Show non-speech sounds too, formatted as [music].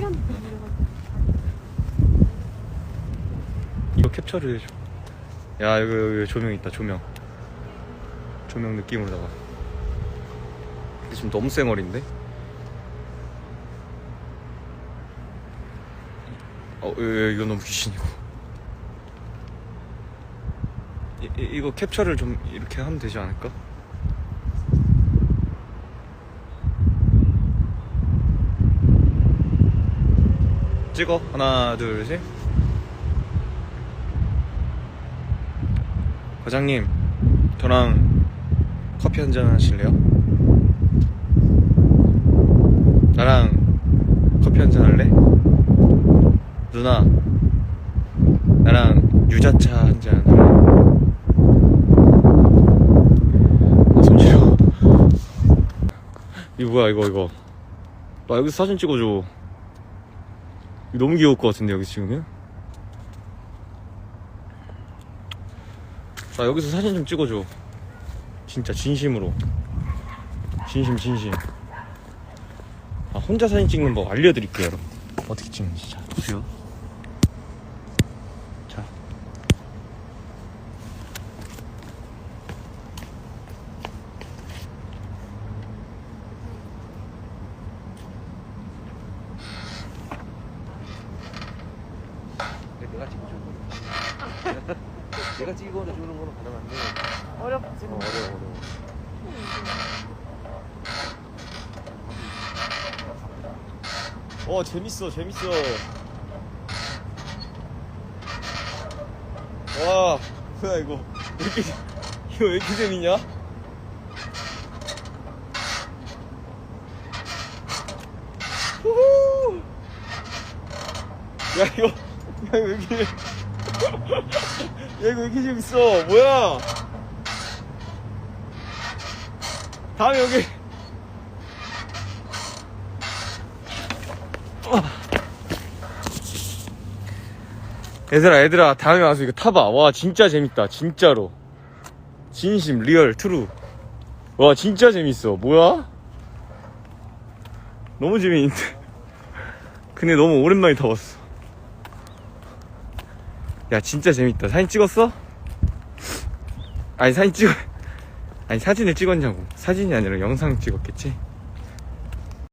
시간 이거 캡처를 해줘. 야 여기 여기 조명 있다 조명. 조명 느낌으로다가. 근데 지금 너무 쌩얼인데? 어 예, 이거 너무 귀신이고. 이, 이, 이거 캡처를 좀 이렇게 하면 되지 않을까? 찍어 하나 둘 셋. 과장님, 저랑 커피 한 잔 하실래요? 나랑 커피 한 잔 할래? 누나, 나랑 유자차 한 잔 할래? 아, 손 시려. [laughs] 이거 뭐야, 이거, 이거. 나 여기서 사진 찍어줘. 너무 귀여울 것 같은데, 여기 찍으면? 나 여기서 사진 좀 찍어줘. 진짜 진심으로. 진심 진심. 아 혼자 사진 찍는 법 알려드릴게요. 여러분. 어떻게 찍는지 자 보세요. 자. 내가 찍어주는 거. [laughs] 내가 찍어주는 거는 가능한데. 어렵지. 어, 어려워, 어려워. 어 재밌어 재밌어. 와 뭐야 이거 왜 이렇게 이거 왜 이렇게 재밌냐? 후후. 야 이거 야 이거 왜 이렇게 야 이거 왜 이렇게 재밌어? 뭐야? 다음에 여기. 얘들아 얘들아 다음에 와서 이거 타봐. 와 진짜 재밌다 진짜로. 진심 리얼 트루. 와 진짜 재밌어. 뭐야? 너무 재밌는데? [laughs] 근데 너무 오랜만에 타봤어 야 진짜 재밌다 사진 찍었어? 아니 사진 찍어 아니 사진을 찍었냐고 사진이 아니라 영상 찍었겠지?